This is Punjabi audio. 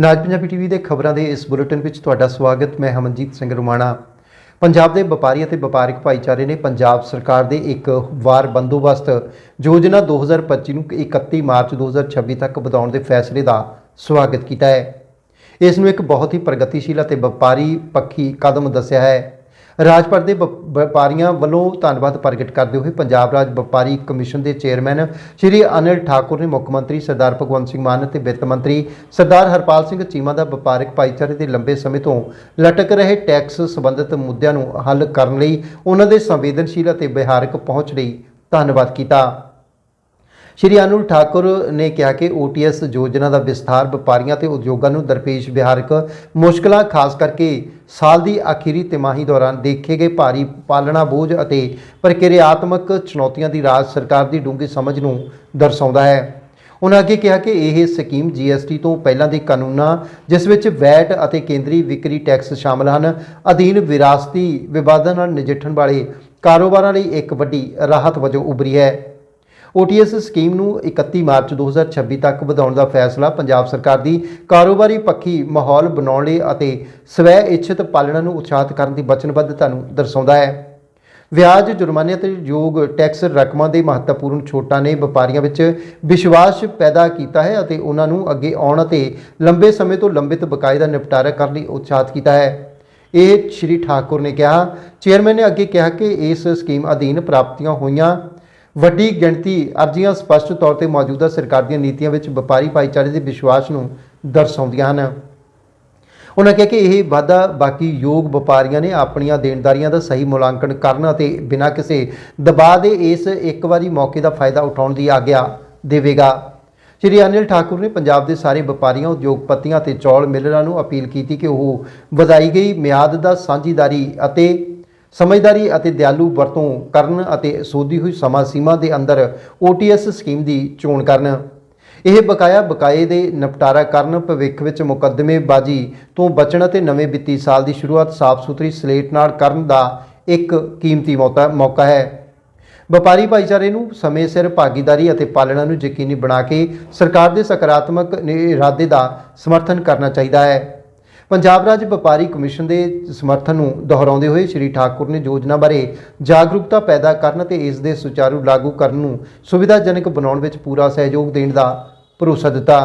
ਨਾਜ ਪੰਜਾਬੀ ਟੀਵੀ ਦੇ ਖਬਰਾਂ ਦੇ ਇਸ ਬੁਲੇਟਿਨ ਵਿੱਚ ਤੁਹਾਡਾ ਸਵਾਗਤ। ਮੈਂ ਹਮਨਜੀਤ ਸਿੰਘ ਰੁਮਾਣਾ। ਪੰਜਾਬ ਦੇ ਵਪਾਰੀ ਅਤੇ ਵਪਾਰਕ ਭਾਈਚਾਰੇ ਨੇ ਪੰਜਾਬ ਸਰਕਾਰ ਦੇ ਇੱਕ ਵਾਰ ਬੰਦੋਬਸਤ ਯੋਜਨਾ 2025 ਨੂੰ 31 ਮਾਰਚ 2026 ਤੱਕ ਵਧਾਉਣ ਦੇ ਫੈਸਲੇ ਦਾ ਸਵਾਗਤ ਕੀਤਾ ਹੈ। ਇਸ ਨੂੰ ਇੱਕ ਬਹੁਤ ਹੀ ਪ੍ਰਗਤੀਸ਼ੀਲ ਅਤੇ ਵਪਾਰੀ ਪੱਖੀ ਕਦਮ ਦੱਸਿਆ ਹੈ। ਰਾਜ ਭਰ ਦੇ ਵਪ- ਵਪਾਰੀਆਂ ਵੱਲੋਂ ਧੰਨਵਾਦ ਪ੍ਰਗਟ ਕਰਦੇ ਹੋਏ ਪੰਜਾਬ ਰਾਜ ਵਪਾਰੀ ਕਮਿਸ਼ਨ ਦੇ ਚੇਅਰਮੈਨ ਸ਼੍ਰੀ ਅਨਿਲ ਠਾਕੁਰ ਨੇ ਮੁੱਖ ਮੰਤਰੀ ਸਰਦਾਰ ਭਗਵੰਤ ਸਿੰਘ ਮਾਨ ਅਤੇ ਵਿੱਤ ਮੰਤਰੀ ਸਰਦਾਰ ਹਰਪਾਲ ਸਿੰਘ ਚੀਮਾ ਦਾ ਵਪਾਰਕ ਭਾਈਚਾਰੇ ਦੇ ਲੰਬੇ ਸਮੇਂ ਤੋਂ ਲਟਕ ਰਹੇ ਟੈਕਸ ਸੰਬੰਧਿਤ ਮੁੱਦਿਆਂ ਨੂੰ ਹੱਲ ਕਰਨ ਲਈ ਉਹਨਾਂ ਦੇ ਸੰਵੇਦਨਸ਼ੀਲ ਅਤੇ ਵਿਹਾਰਕ ਪਹੁੰਚ ਲਈ ਧੰਨਵਾਦ ਕੀਤਾ। ਸ਼੍ਰੀ ਅਨੁਲ ਠਾਕੁਰ ਨੇ ਕਿਹਾ ਕਿ OTS ਯੋਜਨਾ ਦਾ ਵਿਸਥਾਰ ਵਪਾਰੀਆਂ ਤੇ ਉਦਯੋਗਾਂ ਨੂੰ ਦਰਪੇਸ਼ ਵਿਹਾਰਕ ਮੁਸ਼ਕਲਾਂ, ਖਾਸ ਕਰਕੇ ਸਾਲ ਦੀ ਆਖਰੀ ਤਿਮਾਹੀ ਦੌਰਾਨ ਦੇਖੇ ਗਏ ਭਾਰੀ ਪਾਲਣਾ ਬੋਝ ਅਤੇ ਪ੍ਰਕਿਰਿਆਤਮਕ ਚੁਣੌਤੀਆਂ ਦੀ ਰਾਜ ਸਰਕਾਰ ਦੀ ਡੂੰਘੀ ਸਮਝ ਨੂੰ ਦਰਸਾਉਂਦਾ ਹੈ। ਉਹਨਾਂ ਅੱਗੇ ਕਿਹਾ ਕਿ ਇਹ ਸਕੀਮ GST ਤੋਂ ਪਹਿਲਾਂ ਦੇ ਕਾਨੂੰਨਾਂ, ਜਿਸ ਵਿੱਚ ਵੈਟ ਅਤੇ ਕੇਂਦਰੀ ਵਿਕਰੀ ਟੈਕਸ ਸ਼ਾਮਲ ਹਨ, ਅਧੀਨ ਵਿਰਾਸਤੀ ਵਿਵਾਦਾਂ ਨਾਲ ਨਜਿੱਠਣ ਵਾਲੇ ਕਾਰੋਬਾਰਾਂ ਲਈ ਇੱਕ ਵੱਡੀ ਰਾਹਤ ਵਜੋਂ ਉਭਰੀ ਹੈ। OTS ਸਕੀਮ ਨੂੰ 31 ਮਾਰਚ 2026 ਤੱਕ ਵਧਾਉਣ ਦਾ ਫੈਸਲਾ ਪੰਜਾਬ ਸਰਕਾਰ ਦੀ ਕਾਰੋਬਾਰੀ ਪੱਖੀ ਮਾਹੌਲ ਬਣਾਉਣ ਲਈ ਅਤੇ ਸਵੈ ਇੱਛਤ ਪਾਲਣਾ ਨੂੰ ਉਤਸ਼ਾਹਿਤ ਕਰਨ ਦੀ ਵਚਨਬੱਧਤਾ ਨੂੰ ਦਰਸਾਉਂਦਾ ਹੈ। ਵਿਆਜ, ਜੁਰਮਾਨੇ ਅਤੇ ਯੋਗ ਟੈਕਸ ਰਕਮਾਂ ਦੇ ਮਹੱਤਵਪੂਰਨ ਛੋਟਾਂ ਨੇ ਵਪਾਰੀਆਂ ਵਿੱਚ ਵਿਸ਼ਵਾਸ ਪੈਦਾ ਕੀਤਾ ਹੈ ਅਤੇ ਉਹਨਾਂ ਨੂੰ ਅੱਗੇ ਆਉਣ ਅਤੇ ਲੰਬੇ ਸਮੇਂ ਤੋਂ ਲੰਬਿਤ ਬਕਾਏ ਦਾ ਨਿਪਟਾਰਾ ਕਰਨ ਲਈ ਉਤਸ਼ਾਹਿਤ ਕੀਤਾ ਹੈ। ਇਹ ਸ਼੍ਰੀ ਠਾਕੁਰ ਨੇ ਕਿਹਾ। ਚੇਅਰਮੈਨ ਨੇ ਅੱਗੇ ਕਿਹਾ ਕਿ ਇਸ ਸਕੀਮ ਅਧੀਨ ਪ੍ਰਾਪਤੀਆਂ ਹੋਈਆਂ ਵੱਡੀ ਗਿਣਤੀ ਅਰਜ਼ੀਆਂ ਸਪਸ਼ਟ ਤੌਰ ਤੇ ਮੌਜੂਦਾ ਸਰਕਾਰ ਦੀਆਂ ਨੀਤੀਆਂ ਵਿੱਚ ਵਪਾਰੀ ਭਾਈਚਾਰੇ ਦੇ ਵਿਸ਼ਵਾਸ ਨੂੰ ਦਰਸਾਉਂਦੀਆਂ ਹਨ। ਉਹਨਾਂ ਕਿਹਾ ਕਿ ਇਹ ਵਾਧਾ ਬਾਕੀ ਯੋਗ ਵਪਾਰੀਆਂ ਨੇ ਆਪਣੀਆਂ ਦੇਣਦਾਰੀਆਂ ਦਾ ਸਹੀ ਮੁਲਾਂਕਣ ਕਰਨ ਅਤੇ ਬਿਨਾਂ ਕਿਸੇ ਦਬਾਅ ਦੇ ਇਸ ਇੱਕ ਵਾਰੀ ਮੌਕੇ ਦਾ ਫਾਇਦਾ ਉਠਾਉਣ ਦੀ ਆਗਿਆ ਦੇਵੇਗਾ। ਸ਼੍ਰੀ ਅਨਿਲ ਠਾਕੁਰ ਨੇ ਪੰਜਾਬ ਦੇ ਸਾਰੇ ਵਪਾਰੀਆਂ, ਉਦਯੋਗਪਤੀਆਂ ਅਤੇ ਚੌਲ ਮਿਲਰਾਂ ਨੂੰ ਅਪੀਲ ਕੀਤੀ ਕਿ ਉਹ ਵਧਾਈ ਗਈ ਮਿਆਦ ਦਾ ਸਾਂਝੀਦਾਰੀ ਅਤੇ ਸਮਝਦਾਰੀ ਅਤੇ ਦਿਆਲੂ ਵਰਤੋਂ ਕਰਨ ਅਤੇ ਸੋਧੀ ਹੋਈ ਸਮਾਂ ਸੀਮਾ ਦੇ ਅੰਦਰ OTS ਸਕੀਮ ਦੀ ਚੋਣ ਕਰਨ। ਇਹ ਬਕਾਇਆ ਬਕਾਏ ਦੇ ਨਿਪਟਾਰਾ ਕਰਨ ਭਵਿੱਖ ਵਿੱਚ ਮੁਕੱਦਮੇਬਾਜ਼ੀ ਤੋਂ ਬਚਣ ਅਤੇ ਨਵੇਂ ਵਿੱਤੀ ਸਾਲ ਦੀ ਸ਼ੁਰੂਆਤ ਸਾਫ਼ ਸੁਥਰੀ ਸਲੇਟ ਨਾਲ ਕਰਨ ਦਾ ਇੱਕ ਕੀਮਤੀ ਮੌਕਾ ਹੈ। ਵਪਾਰੀ ਭਾਈਚਾਰੇ ਨੂੰ ਸਮੇਂ ਸਿਰ ਭਾਗੀਦਾਰੀ ਅਤੇ ਪਾਲਣਾ ਨੂੰ ਯਕੀਨੀ ਬਣਾ ਕੇ ਸਰਕਾਰ ਦੇ ਸਕਾਰਾਤਮਕ ਇਰਾਦੇ ਦਾ ਸਮਰਥਨ ਕਰਨਾ ਚਾਹੀਦਾ ਹੈ। ਪੰਜਾਬ ਰਾਜ ਵਪਾਰੀ ਕਮਿਸ਼ਨ ਦੇ ਸਮਰਥਨ ਨੂੰ ਦੁਹਰਾਉਂਦੇ ਹੋਏ ਸ਼੍ਰੀ ਠਾਕੁਰ ਨੇ ਯੋਜਨਾ ਬਾਰੇ ਜਾਗਰੂਕਤਾ ਪੈਦਾ ਕਰਨ ਅਤੇ ਇਸ ਦੇ ਸੁਚਾਰੂ ਲਾਗੂ ਕਰਨ ਨੂੰ ਸੁਵਿਧਾਜਨਕ ਬਣਾਉਣ ਵਿੱਚ ਪੂਰਾ ਸਹਿਯੋਗ ਦੇਣ ਦਾ ਭਰੋਸਾ ਦਿੱਤਾ।